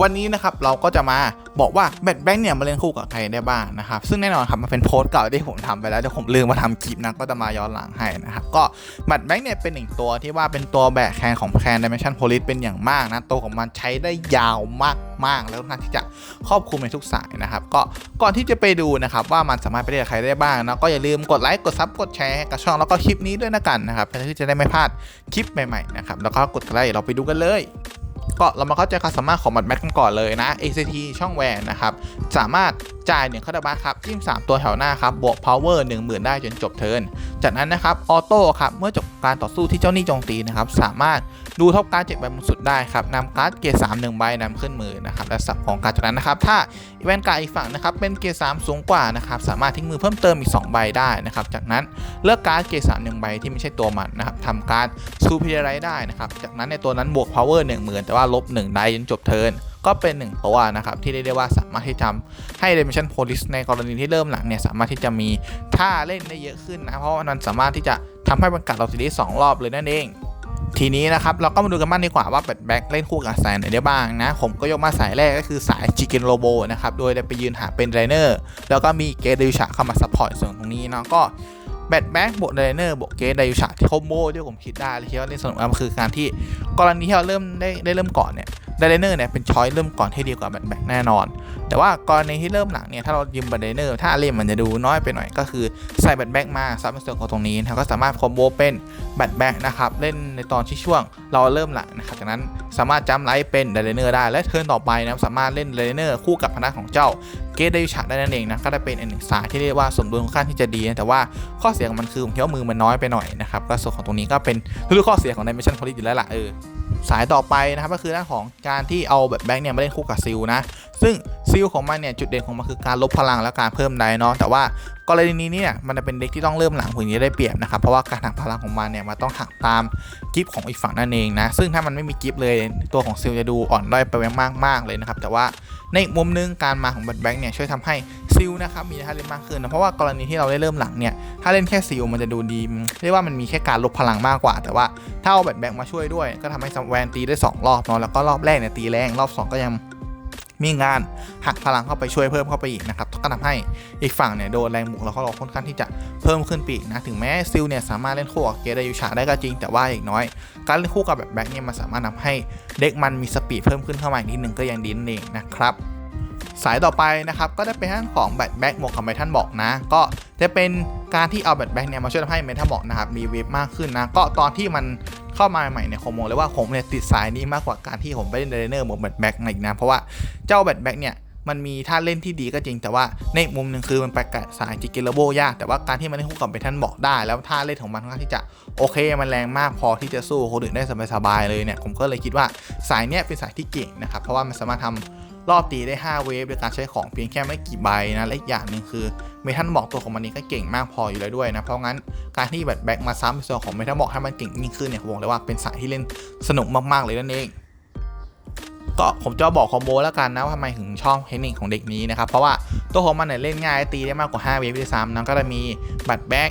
วันนี้นะครับเราก็จะมาบอกว่าแบทแบงค์เนี่ยมาเล่นคู่กับใครได้บ้างนะครับซึ่งแน่นอนครับมันเป็นโพสต์เก่าที่ผมทำไปแล้วเดี๋ยวผมลืมมาทำคลิปนะก็จะมาย้อนหลังให้นะครับก็แบทแบงค์เนี่ยเป็นหนึ่งตัวที่ว่าเป็นตัวแบกแคนของแคนดิเมชันโพลิสเป็นอย่างมากนะตัวของมันใช้ได้ยาวมากๆ แล้วน่าที่จะครอบคลุมในทุกสายนะครับก็ก่อนที่จะไปดูนะครับว่ามันสามารถไปเล่นกับใครได้บ้างนะก็อย่าลืมกดไลค์กดซับกดแชร์กับช่องแล้วก็คลิปนี้ด้วยนะกันนะครับเพื่อที่จะได้ไม่พลาดคลิปใหม่ๆนะครับแล้วก็กดไลค์เราไปดูกันเลย ก็เรามาเข้าใจความสามารถของบัตรแม็กกันก่อนเลยนะ ACT ช่องแวนนะครับ สามารถ จ่ายหนึ่งคาร์บัตครับจิ้ม 3 ตัวแถวหน้าครับบวก power 10,000 ได้จนจบเทิร์นจากนั้นนะครับออโต้ครับเมื่อจบการต่อสู้ที่เจ้าหนี้โจมตีนะครับสามารถดูท็อปการ์ดเจ็ดใบบนสุดได้ครับนำการ์ดเกียร์สามหนึ่งใบนำขึ้นมือนะครับและสับของการดจากนั้นนะครับถ้าอีเวนต์การดอีกฝั่งนะครับเป็นเกียร์สามสูงกว่านะครับสามารถทิ้งมือเพิ่มเติมอีก 2 ใบได้นะครับจากนั้นเลือกการ์ดเกียร์สามหนึ่งใบที่ไม่ใช่ตัวมันนะครับทำการ์ดซูเปอร์ไรได้นะครับจากนั้นในตัวนั้นบวก power 10,000 แต่ว่าลบ1ได้จนจบเทิร์นก็เป็น 1 ตัวนะครับ ที่เรียกได้ว่าสามารถที่ทำให้ Dimension Police ในกรณีที่เริ่มหลังเนี่ย สามารถที่จะมีท่าเล่นได้เยอะขึ้นนะ เพราะว่ามันสามารถที่จะทำให้บรรกัดเราซีรีส์สองรอบเลยนั่นเองทีนี้นะครับ เราก็มาดูกันบ้างดีกว่าว่าแบทแบ็กเล่นคู่กับสายไหนได้บ้างนะ ผมก็ยกมาสายแรกก็คือสายจิเกนโรโบนะครับ โดยได้ไปยืนหาเป็นไรเนอร์แล้วก็มีเกเดวิชาเข้ามาซัพพอร์ตส่วนตรงนี้เนาะก็แบทแบ็กบวกไรเนอร์บวกเกเดวิชาที่คอมโบที่ผมคิดได้เลยคิดว่าเล่นสนุกมากมันคือการที่กรณีที่เราเริ่มได้ได้เริ่มก่อนเนี่ย ไดเรเนอร์เนี่ยเป็นช้อยเริ่มก่อนที่ดีกว่าแบทแบ็กแน่นอน แต่ว่ากรณีที่เริ่มหลังเนี่ยถ้าเรายืมแบทไดเนอร์ถ้าเล่มมันจะดูน้อยไปหน่อยก็คือใส่แบทแบ็กมาซับเป็นส่วนของตรงนี้นะครับก็สามารถคอมโบเป็นแบทแบ็กนะครับเล่นในตอนที่ช่วงเราเริ่มหลังนะครับจากนั้นสามารถจัมไลท์เป็นไดเรเนอร์ได้และเทิร์นต่อไปนะครับสามารถเล่นไดเรเนอร์คู่กับพนักของเจ้า กตได้ฉากได้นั่นเองนะก็ได้เป็นอีกหนึ่งสายที่เรียกว่าสมดุลค่อนข้างที่จะดีนะแต่ว่าข้อเสียของมันคือผมคิดว่ามือมันน้อยไปหน่อยนะครับก็ส่วนของตรงนี้ก็เป็นทุกข้อเสียของ Dimension Police อยู่แล้วล่ะเออสายต่อไปนะครับก็คือเรื่องของการที่เอาแบบแบงค์เนี่ยมาเล่นคู่กับซิลนะซึ่งซิลของมันเนี่ยจุดเด่นของมันคือการลบพลังและการเพิ่มไดเนาะแต่ว่า กรณีนี้เนี่ยมันจะเป็นเด็กที่ต้องเริ่มหลังถึงจะได้เปรียบนะครับเพราะว่าการหักพลังของมันเนี่ยมันต้องหักตามกิฟของอีกฝั่งนั่นเองนะซึ่งถ้ามันไม่มีกิฟเลยตัวของซิลจะดูอ่อนด้อยไปมากมากเลยนะครับแต่ว่าในมุมนึงการมาของแบทแบงค์เนี่ยช่วยทำให้ซิลนะครับมีท่าเล่นมากขึ้นนะเพราะว่ากรณีที่เราได้เริ่มหลังเนี่ยถ้าเล่นแค่ซิลมันจะดูดีเรียกว่ามันมีแค่การลบพลังมากกว่า แต่ว่าถ้าเอาแบทแบงค์มาช่วยด้วย ก็ทำให้แวนตีได้สองรอบเนาะแล้วก็รอบแรกเนี่ยตีแรงรอบสองก็ยัง มีงานหักพลังเข้าไปช่วยเพิ่มเข้าไปอีกนะครับก็ทำให้อีกฝั่งเนี่ยโดนแรงบุกแล้วก็เราค่อนข้างที่จะเพิ่มขึ้นปีกนะถึงแม้ซิลเนี่ยสามารถเล่นคู่กับเกเดยูชาได้ก็จริงแต่ว่าอย่างน้อย การเล่นคู่กับแบบแบ็คเนี่ยมันสามารถทำให้เด็กมันมีสปีดเพิ่มขึ้นเข้ามาอีกนิดนึงก็ยังดีนั่นเองนะครับสายต่อไปนะครับก็ได้เป็นท่านของแบทแบ็กหมวกกับเมทัลบอกนะ ก็จะเป็นการที่เอาแบทแบ็กเนี่ยมาช่วยทำให้เมทัลบอกนะครับมีเวฟมากขึ้นนะก็ตอนที่มัน เข้ามาใหม่เนี่ยผมมองเลยว่าผมเนี่ยติดสายนี้มากกว่าการที่ผมไปเล่นเดนเนอร์หมวกแบทแบ็กอีกนะเพราะว่าเจ้าแบทแบ็กเนี่ยมันมีท่าเล่นที่ดีก็จริงแต่ว่าในมุมหนึ่งคือมันไปกับสายจิเกลโบยากแต่ว่าการที่มันเล่นคู่กับเมทัลบอกได้ แล้วท่าเล่นของมันค่อนข้างที่จะโอเคมันแรงมากพอที่จะสู้คนอื่นได้สบายๆเลยเนี่ยผมก็เลยคิดว่าสายเนี้ยเป็นสายที่เก่งนะครับเพราะว่ามันสามารถทำรอบตีได้ 5 เวฟโดยการใช้ของเพียงแค่ไม่กี่ใบนะและอีกอย่างหนึ่งคือ เมทัลบอกตัวของมันนี้ก็เก่งมากพออยู่แล้วด้วยนะ เพราะงั้นการที่แบทแบ็กมาซ้ำในส่วนของเมทัลบอกให้มันเก่งยิ่งขึ้นเนี่ยผมบอกเลยว่าเป็นสายที่เล่นสนุกมากๆเลยนั่นเองก็ผมจะบอกคอมโบแล้วกันนะว่าทำไมถึงชอบเทคนิคของเด็กนี้นะครับ เพราะว่าตัวของมันเนี่ยเล่นง่ายตีได้มากกว่า 5 เวฟด้วยซ้ำนะก็จะมีบัตแบ็ก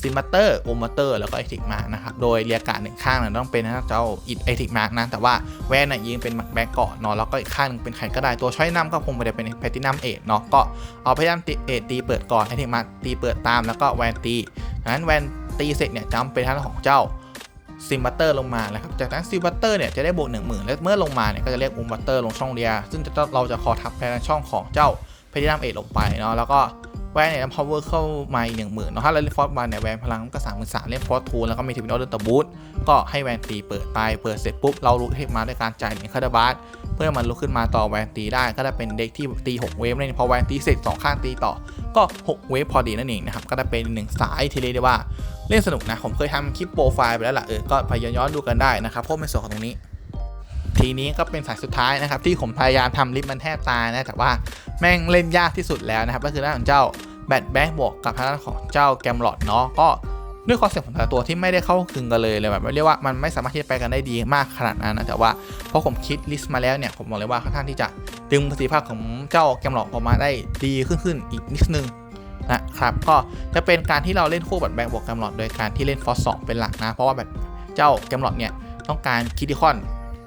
ซิมบัตเตอร์โอมเตอร์แล้วก็ไอทิกมาร์กนะครับ โดยเรียกการหนึ่งข้างเนี่ยต้องเป็นเจ้าอิดไอทิกมาร์กนะ แต่ว่าแวนน่ะยิงเป็นแบ็กก่อนเนาะแล้วก็อีกข้างหนึงเป็นใครก็ได้ตัวช้อยนำก็คงไม่ได้เป็นแพตินัมเอทเนาะก็เอาพยายามตีเอทตีเปิดก่อนไอทิกมาร์กตีเปิดตามแล้วก็แวนตีดังนั้นแวนตีเสร็จเนี่ยจำเป็นท่านของเจ้าซิมบัตเตอร์ลงมาแล้วครับ จากนั้นซิมบัตเตอร์เนี่ยจะได้บวกหนึ่งหมื่นและเมื่อลงมาเนี่ยก็จะเรียกอุมบัตเตอร์ลงช่องเรียซึ่งเราจะคอทับแพนช่องของเจ้าพดินัมเอทลงไปเนาะแล้วก็ แวนเนี่ยพาวเวอร์เข้ามาอีกหนึ่งหมื่นเนาะถ้าเราเล่นฟอร์สมาเนี่ยแวนพลังก็สามหมื่นสามเล่นฟอสทูแล้วก็มีทีมโนเดอร์ตบูทก็ให้แวนตีเปิดไปเปิดเสร็จปุ๊บเราลุกเทพมาด้วยการจ่ายหนึ่งคาร์ดบาสเพื่อมันลุกขึ้นมาต่อแวนตีได้ก็จะเป็นเด็กที่ตี6เวฟเลยพอแวนตีเสร็จสองข้างตีต่อก็6เวฟพอดีนั่นเองนะครับก็จะเป็นหนึ่งสายที่เรียกได้ว่าเล่นสนุกนะผมเคยทำคลิปโปรไฟล์ไปแล้วล่ะเออก็ไปย้อนดูกันได้นะครับเพราะเป็นส่วนของตรงนี้ทีนี้ก็เป็นสายสุดท้ายนะครับที่ผมพยายามทำลิฟต์มันแทบตายนะแต่ว่าแม่งเล่นยากที่สุดแล้วนะครับก็คือด้าของเจ้า แบทแบ็กบวกกับทางด้านของเจ้าแกมลอดเนาะก็ด้วยคอนเซ็ปต์ของแต่ละตัวที่ไม่ได้เข้าคึงกันเลยเลยแบบเรียกว่ามันไม่สามารถที่จะไปกันได้ดีมากขนาดนั้นนะแต่ว่าพอผมคิดลิสต์มาแล้วเนี่ยผมบอกเลยว่าค่อนข้างที่จะดึงประสิทธิภาพของเจ้าแกมลอดออกมาได้ดีขึ้นอีกนิดนึงนะครับก็จะเป็นการที่เราเล่นคู่แบบแบงบวกแกมลอดโดยการที่เล่นฟอสสองเป็นหลักนะ เพราะว่าแบบเจ้าแกมลอดเนี่ยต้องการคิดิคอน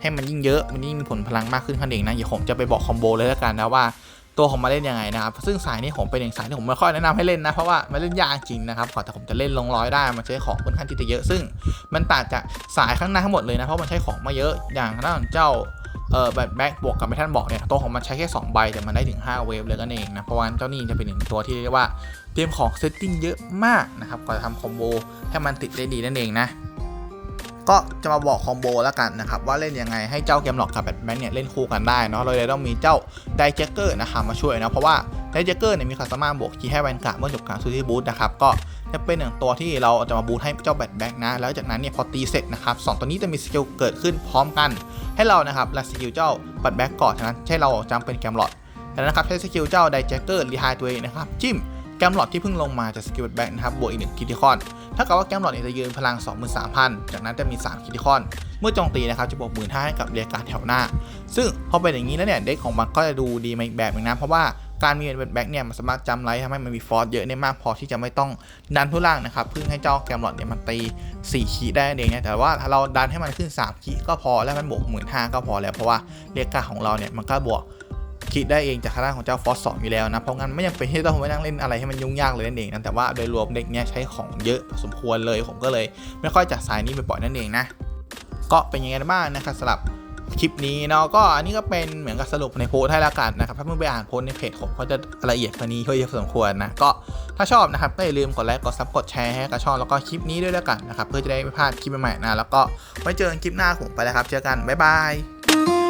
ให้มันยิ่งเยอะมันยิ่งมีผลพลังมากขึ้นขั้นเองนะเดี๋ยวผมจะไปบอกคอมโบเลยแล้วกันนะว่า ตัวของมาเล่นยังไงนะครับซึ่งสายนี้ผมเป็นอย่างสายที่ผมไม่ค่อยแนะนำให้เล่นนะเพราะว่ามันเล่นยากจริงนะครับก่อแต่ผมจะเล่นลงร้อยได้มันใช้ของค่อนข้างที่จะเยอะ ซึ่งมันต่างจากสายข้างหน้าทั้งหมดเลยนะเพราะมันใช้ของมาเยอะอย่างทางด้านเจ้าเออแบบแบ็กบวกกับไม่ท่านบอกเนี่ยตัวของมันใช้แค่ 2 ใบ แต่มันได้ถึง 5 เวฟเลยก็เองนะ เพราะว่าเจ้านี่จะเป็นหนึ่งตัวที่เรียกว่าเตรียมของเซตติ้งเยอะมากนะครับก่อนจะทำคอมโบให้มันติดได้ดีนั่นเองนะ ก็จะมาบอกคอมโบแล้วกันนะครับว่าเล่นยังไงให้เจ้าเกมหลอกกับแบทแมนเนี่ยเล่นคู่กันได้เนาะเราเลยต้องมีเจ้าไดเจเกอร์นะครับมาช่วยนะเพราะว่าไดเจเกอร์เนี่ยมีความสามารถบวกคีย์ให้แวนการ์ดเมื่อจบการซูซี่บูทนะครับก็จะเป็นหนึ่งตัวที่เราจะมาบูทให้เจ้าแบทแบ็กนะแล้วจากนั้นเนี่ยพอตีเสร็จนะครับสองตัวนี้จะมีสกิลเกิดขึ้นพร้อมกัน ให้เรานะครับและสกิลเจ้าแบทแบ็กก่อนฉะนั้นใช่เราจำเป็นเกมหลอดแล้วนะครับใช้สกิลเจ้าไดเจเกอร์รีไฮตัวเองนะครับจิ้ม กมหลอดที่เพิ่งลงมาจากสกิลแบทแบ็กนะครับบวกอีกหนึ่งคิติคอนถ้ากับว่าแกมหลอดเนี่ยจะยืนพลัง 23,000 จากนั้นจะมี 3 คิติคอน เมื่อโจมตีนะครับจะบวกหมื่นห้าให้กับเรียการแถวหน้า ซึ่งพอเป็นอย่างนี้แล้วเนี่ยเด็กของมันก็จะดูดีมาอีกแบบนึงนะเพราะว่าการมีเป็นแบ็กเนี่ยมันสามารถจำไลท์ทำให้มันมีฟอร์สเยอะเนี่ยมากพอที่จะไม่ต้องดันทุล่างนะครับเพื่อให้เจ้าแกมหลอดเนี่ยมันตี4คีได้เองเนี่ยแต่ว่าถ้าเราดันให้มันขึ้น3คีก็พอแล้วมันบวกหมื่นห้าก็พอแล้วเพราะว่าเรียกการของเราเนี่ยมันก็บวก คิดได้เองจากทางด้านของเจ้าฟอสสองอยู่แล้วนะ เพราะงั้นไม่จำเป็นที่ต้องไปนั่งเล่นอะไรให้มันยุ่งยากเลยนั่นเองนะแต่ว่าโดยรวมเด็กเนี้ยใช้ของเยอะพอสมควรเลยผมก็เลย ไม่ค่อยจัดสายนี้ไปบ่อยนั่นเองนะก็เป็นยังไงบ้างนะครับสำหรับคลิปนี้เนาะก็อันนี้ก็เป็นเหมือนกับสรุปในโพสให้ละกันนะครับ ถ้าเพิ่งไปอ่านโพสในเพจผมก็จะละเอียดกว่านี้เยอะสมควรนะ ก็ถ้าชอบนะครับก็อย่าลืมกดไลค์กดซับกดแชร์ให้กับช่องแล้วก็คลิปนี้ด้วยแล้วกันนะครับ เพื่อจะได้ไม่พลาดคลิปใหม่ๆนะแล้วก็ไว้เจอกันคลิปหน้าผมไปแล้วครับ เจอกันบ๊ายบาย